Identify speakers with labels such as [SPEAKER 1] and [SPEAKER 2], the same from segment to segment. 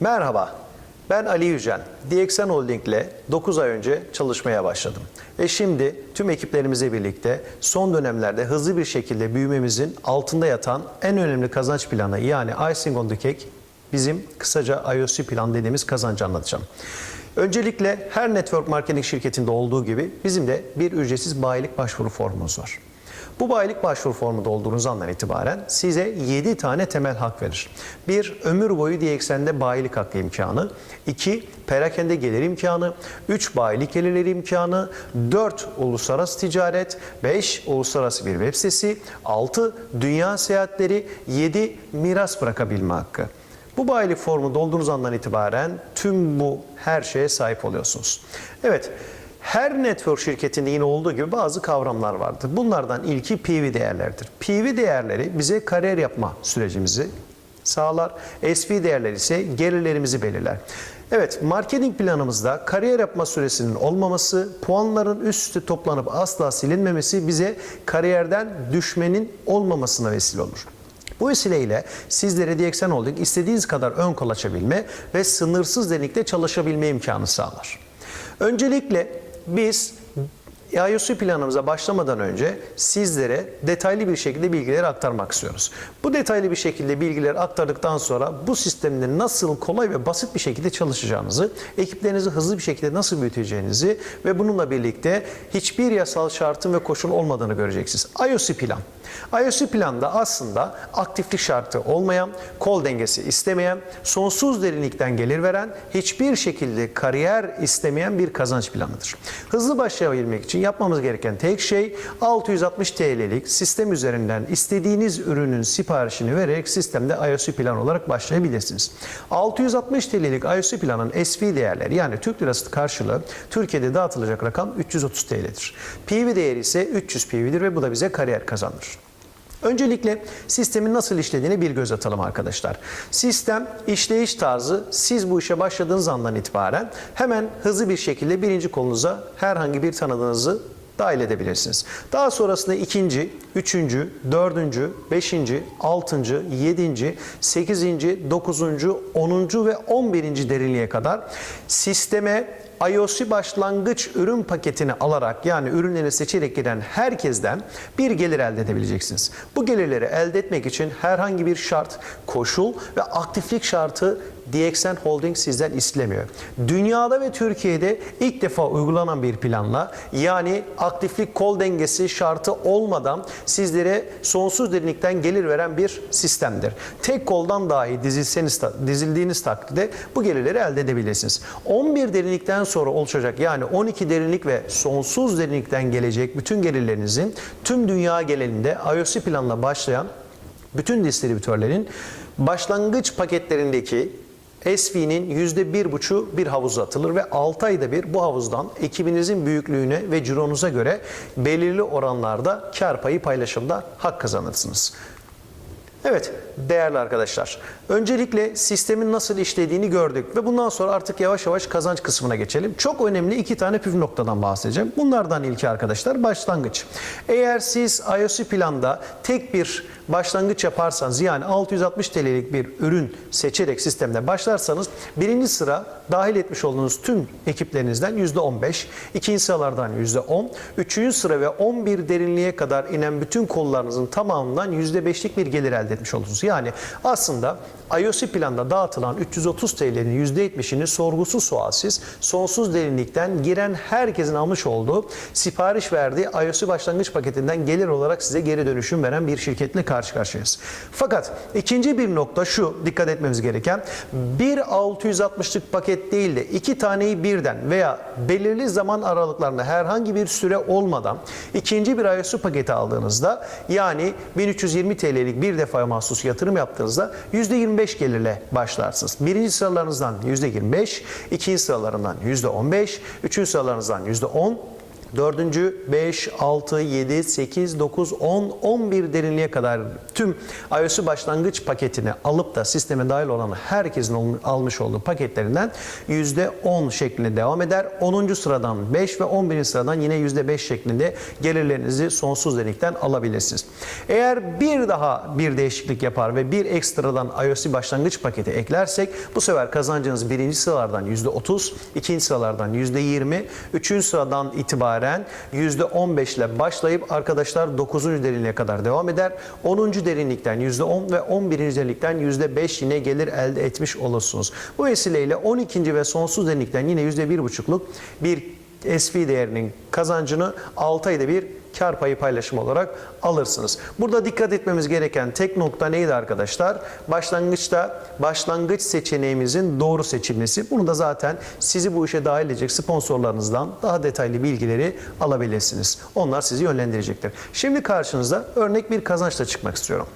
[SPEAKER 1] Merhaba, ben Ali Yücel. DXN Holding ile 9 ay önce çalışmaya başladım. Ve şimdi tüm ekiplerimizle birlikte son dönemlerde hızlı bir şekilde büyümemizin altında yatan en önemli kazanç planı yani icing on the cake bizim kısaca IOC plan dediğimiz kazancı anlatacağım. Öncelikle her network marketing şirketinde olduğu gibi bizim de bir ücretsiz bayilik başvuru formumuz var. Bu bayilik başvuru formu dolduğunuz andan itibaren size 7 tane temel hak verir. 1. Ömür boyu DXN'de bayilik hakkı imkanı. 2. Perakende gelir imkanı. 3. Bayilik gelirleri imkanı. 4. Uluslararası ticaret. 5. Uluslararası bir web sitesi. 6. Dünya seyahatleri. 7. Miras bırakabilme hakkı. Bu bayilik formu dolduğunuz andan itibaren tüm bu her şeye sahip oluyorsunuz. Evet, her network şirketinde yine olduğu gibi bazı kavramlar vardır. Bunlardan ilki PV değerleridir. PV değerleri bize kariyer yapma sürecimizi sağlar. SV değerleri ise gelirlerimizi belirler. Evet, marketing planımızda kariyer yapma süresinin olmaması, puanların üst üste toplanıp asla silinmemesi bize kariyerden düşmenin olmamasına vesile olur. Bu vesileyle sizlere DXN Holding istediğiniz kadar ön kol açabilme ve sınırsız derinlikte çalışabilme imkanı sağlar. Öncelikle biz IOC planımıza başlamadan önce sizlere detaylı bir şekilde bilgileri aktarmak istiyoruz. Bu detaylı bir şekilde bilgileri aktardıktan sonra bu sistemde nasıl kolay ve basit bir şekilde çalışacağınızı, ekiplerinizi hızlı bir şekilde nasıl büyüteceğinizi ve bununla birlikte hiçbir yasal şartın ve koşul olmadığını göreceksiniz. IOC plan. IOC planda aslında aktiflik şartı olmayan, kol dengesi istemeyen, sonsuz derinlikten gelir veren, hiçbir şekilde kariyer istemeyen bir kazanç planıdır. Hızlı başlayabilmek için yapmamız gereken tek şey 660 TL'lik sistem üzerinden istediğiniz ürünün siparişini vererek sistemde IOC plan olarak başlayabilirsiniz. 660 TL'lik IOC planın SV değerleri yani Türk lirası karşılığı Türkiye'de dağıtılacak rakam 330 TL'dir. PV değeri ise 300 PV'dir ve bu da bize kariyer kazandırır. Öncelikle sistemin nasıl işlediğine bir göz atalım arkadaşlar. Sistem işleyiş tarzı siz bu işe başladığınız andan itibaren hemen hızlı bir şekilde birinci kolunuza herhangi bir tanıdığınızı dahil edebilirsiniz. Daha sonrasında ikinci, üçüncü, dördüncü, beşinci, altıncı, yedinci, sekizinci, dokuzuncu, onuncu ve on birinci derinliğe kadar sisteme IOC başlangıç ürün paketini alarak yani ürünleri seçerek giren herkesten bir gelir elde edebileceksiniz. Bu gelirleri elde etmek için herhangi bir şart, koşul ve aktiflik şartı DXN Holding sizden istemiyor. Dünyada ve Türkiye'de ilk defa uygulanan bir planla yani aktiflik kol dengesi şartı olmadan sizlere sonsuz derinlikten gelir veren bir sistemdir. Tek koldan dahi dizilseniz, dizildiğiniz takdirde bu gelirleri elde edebilirsiniz. 11 derinlikten sonra oluşacak yani 12 derinlik ve sonsuz derinlikten gelecek bütün gelirlerinizin tüm dünya genelinde IOC planla başlayan bütün distribütörlerin başlangıç paketlerindeki SV'nin %1,5'u bir havuza atılır ve 6 ayda bir bu havuzdan ekibinizin büyüklüğüne ve cironuza göre belirli oranlarda kar payı paylaşımda hak kazanırsınız. Evet değerli arkadaşlar. Öncelikle sistemin nasıl işlediğini gördük ve bundan sonra artık yavaş yavaş kazanç kısmına geçelim. Çok önemli iki tane püf noktadan bahsedeceğim. Bunlardan ilki arkadaşlar başlangıç. Eğer siz IOC planda tek bir başlangıç yaparsanız yani 660 TL'lik bir ürün seçerek sistemde başlarsanız birinci sıra dahil etmiş olduğunuz tüm ekiplerinizden %15, ikinci sıralardan %10, üçüncü sıra ve 11 derinliğe kadar inen bütün kollarınızın tamamından %5'lik bir gelir elde etmiş olursunuz. Yani aslında IOC planda dağıtılan 330 TL'nin %70'ini sorgusuz sualsiz sonsuz derinlikten giren herkesin almış olduğu sipariş verdiği IOC başlangıç paketinden gelir olarak size geri dönüşüm veren bir şirketle karşı karşıyayız. Fakat ikinci bir nokta şu dikkat etmemiz gereken bir 660'lık paket değil de iki taneyi birden veya belirli zaman aralıklarında herhangi bir süre olmadan ikinci bir IOC paketi aldığınızda yani 1320 TL'lik bir defa mahsus yatırım yaptığınızda %25 gelirle başlarsınız. Birinci sıralarınızdan %25, ikinci sıralarından %15, üçüncü sıralarınızdan %10, Dördüncü 5, 6, 7, 8, 9, 10, 11 derinliğe kadar tüm iOS başlangıç paketini alıp da sisteme dahil olan herkesin al- almış olduğu paketlerinden %10 şeklinde devam eder. 10. sıradan 5 ve 11. sıradan yine %5 şeklinde gelirlerinizi sonsuz derinlikten alabilirsiniz. Eğer bir daha bir değişiklik yapar ve bir ekstradan iOS başlangıç paketi eklersek bu sefer kazancınız birinci sıralardan %30, ikinci sıralardan %20, üçüncü sıradan itibaren %15 ile başlayıp arkadaşlar 9. derinliğe kadar devam eder. 10. derinlikten %10 ve 11. derinlikten %5 yine gelir elde etmiş olursunuz. Bu vesileyle 12. ve sonsuz derinlikten yine %1,5'luk bir SV değerinin kazancını 6 ayda bir kar payı paylaşımı olarak alırsınız. Burada dikkat etmemiz gereken tek nokta neydi arkadaşlar? Başlangıçta başlangıç seçeneğimizin doğru seçilmesi. Bunu da zaten sizi bu işe dahil edecek sponsorlarınızdan daha detaylı bilgileri alabilirsiniz. Onlar sizi yönlendirecektir. Şimdi karşınıza örnek bir kazançla çıkmak istiyorum.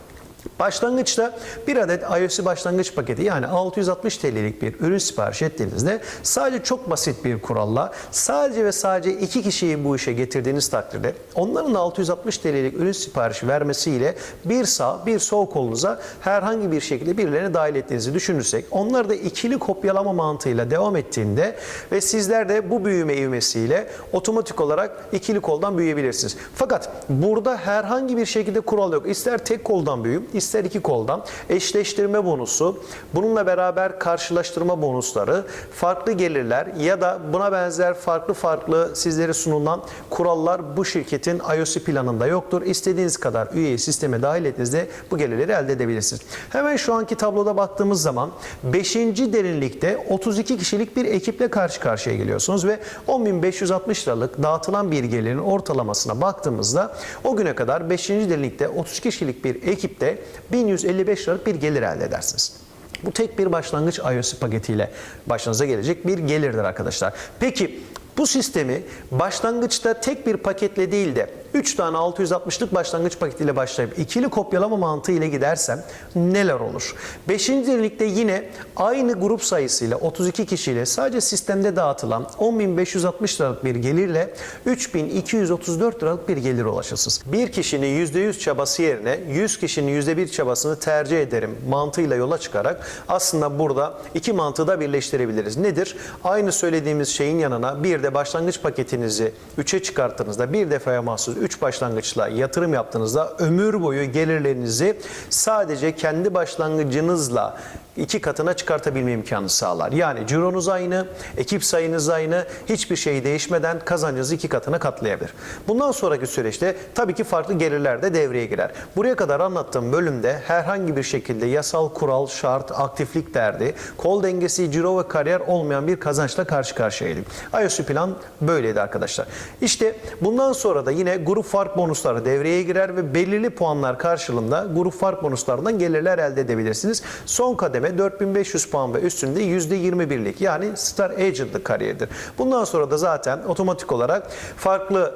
[SPEAKER 1] Başlangıçta bir adet iOS başlangıç paketi yani 660 TL'lik bir ürün sipariş ettiğinizde sadece çok basit bir kuralla sadece ve sadece iki kişiyi bu işe getirdiğiniz takdirde onların 660 TL'lik ürün siparişi vermesiyle bir sağ bir sol kolunuza herhangi bir şekilde birilerini dahil ettiğinizi düşünürsek onlar da ikili kopyalama mantığıyla devam ettiğinde ve sizler de bu büyüme ivmesiyle otomatik olarak ikili koldan büyüyebilirsiniz. Fakat burada herhangi bir şekilde kural yok. İster tek koldan büyüyün, ister iki koldan. Eşleştirme bonusu, bununla beraber karşılaştırma bonusları, farklı gelirler ya da buna benzer farklı farklı sizlere sunulan kurallar bu şirketin iOS planında yoktur. İstediğiniz kadar üyeyi sisteme dahil ettiğinizde bu gelirleri elde edebilirsiniz. Hemen şu anki tabloda baktığımız zaman 5. derinlikte 32 kişilik bir ekiple karşı karşıya geliyorsunuz ve 10.560 liralık dağıtılan bir gelirin ortalamasına baktığımızda o güne kadar 5. derinlikte 32 kişilik bir ekipte 1155 liralık bir gelir elde edersiniz. Bu tek bir başlangıç iOS paketiyle başınıza gelecek bir gelirdir arkadaşlar. Peki bu sistemi başlangıçta tek bir paketle değil de 3 tane 660'lık başlangıç paketiyle başlayıp ikili kopyalama mantığı ile gidersem neler olur? 5. derinlikte yine aynı grup sayısıyla 32 kişiyle sadece sistemde dağıtılan 10.560 liralık bir gelirle 3.234 liralık bir gelir ulaşırsınız. Bir kişinin %100 çabası yerine 100 kişinin %1 çabasını tercih ederim mantığıyla yola çıkarak aslında burada iki mantığı da birleştirebiliriz. Nedir? Aynı söylediğimiz şeyin yanına bir de başlangıç paketinizi 3'e çıkarttığınızda bir defaya mahsus 3 başlangıçla yatırım yaptığınızda ömür boyu gelirlerinizi sadece kendi başlangıcınızla iki katına çıkartabilme imkanı sağlar. Yani cironuz aynı, ekip sayınız aynı, hiçbir şey değişmeden kazancınızı iki katına katlayabilir. Bundan sonraki süreçte tabii ki farklı gelirler de devreye girer. Buraya kadar anlattığım bölümde herhangi bir şekilde yasal kural, şart, aktiflik derdi, kol dengesi, ciro ve kariyer olmayan bir kazançla karşı karşıyaydım. iOS plan böyleydi arkadaşlar. İşte bundan sonra da yine grup fark bonusları devreye girer ve belirli puanlar karşılığında grup fark bonuslarından gelirler elde edebilirsiniz. Son kademe 4500 puan ve üstünde %21'lik yani Star Agent'lık kariyeridir. Bundan sonra da zaten otomatik olarak farklı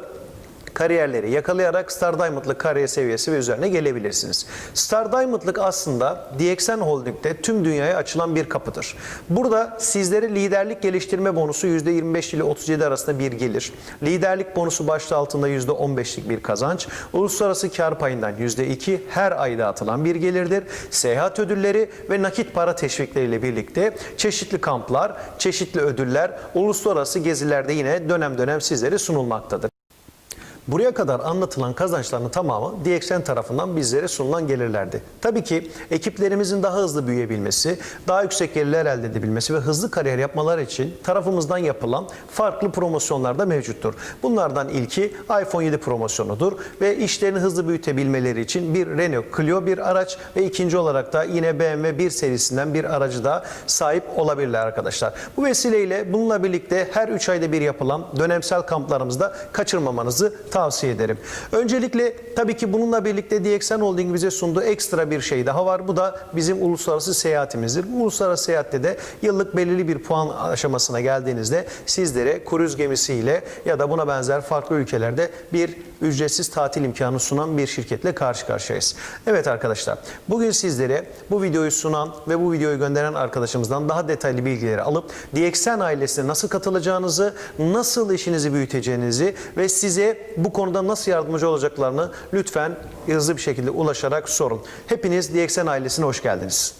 [SPEAKER 1] kariyerleri yakalayarak Star Diamond'lık kariyer seviyesi ve üzerine gelebilirsiniz. Star Diamond'lık aslında DXN Holding'de tüm dünyaya açılan bir kapıdır. Burada sizlere liderlik geliştirme bonusu %25 ile 37 arasında bir gelir. Liderlik bonusu başta altında %15'lik bir kazanç. Uluslararası kar payından %2 her ay dağıtılan bir gelirdir. Seyahat ödülleri ve nakit para teşvikleriyle birlikte çeşitli kamplar, çeşitli ödüller, uluslararası gezilerde yine dönem dönem sizlere sunulmaktadır. Buraya kadar anlatılan kazançların tamamı DXN tarafından bizlere sunulan gelirlerdi. Tabii ki ekiplerimizin daha hızlı büyüyebilmesi, daha yüksek gelirler elde edebilmesi ve hızlı kariyer yapmaları için tarafımızdan yapılan farklı promosyonlar da mevcuttur. Bunlardan ilki iPhone 7 promosyonudur ve işlerini hızlı büyütebilmeleri için bir Renault Clio bir araç ve ikinci olarak da yine BMW 1 serisinden bir aracı da sahip olabilirler arkadaşlar. Bu vesileyle bununla birlikte her 3 ayda bir yapılan dönemsel kamplarımızda kaçırmamanızı tavsiye tavsiye ederim. Öncelikle tabii ki bununla birlikte DXN Holding bize sunduğu ekstra bir şey daha var. Bu da bizim uluslararası seyahatimizdir. Bu uluslararası seyahatte de yıllık belirli bir puan aşamasına geldiğinizde sizlere kruz gemisiyle ya da buna benzer farklı ülkelerde bir ücretsiz tatil imkanı sunan bir şirketle karşı karşıyayız. Evet arkadaşlar, bugün sizlere bu videoyu sunan ve bu videoyu gönderen arkadaşımızdan daha detaylı bilgileri alıp DXN ailesine nasıl katılacağınızı, nasıl işinizi büyüteceğinizi ve size bu konuda nasıl yardımcı olacaklarını lütfen hızlı bir şekilde ulaşarak sorun. Hepiniz DXN ailesine hoş geldiniz.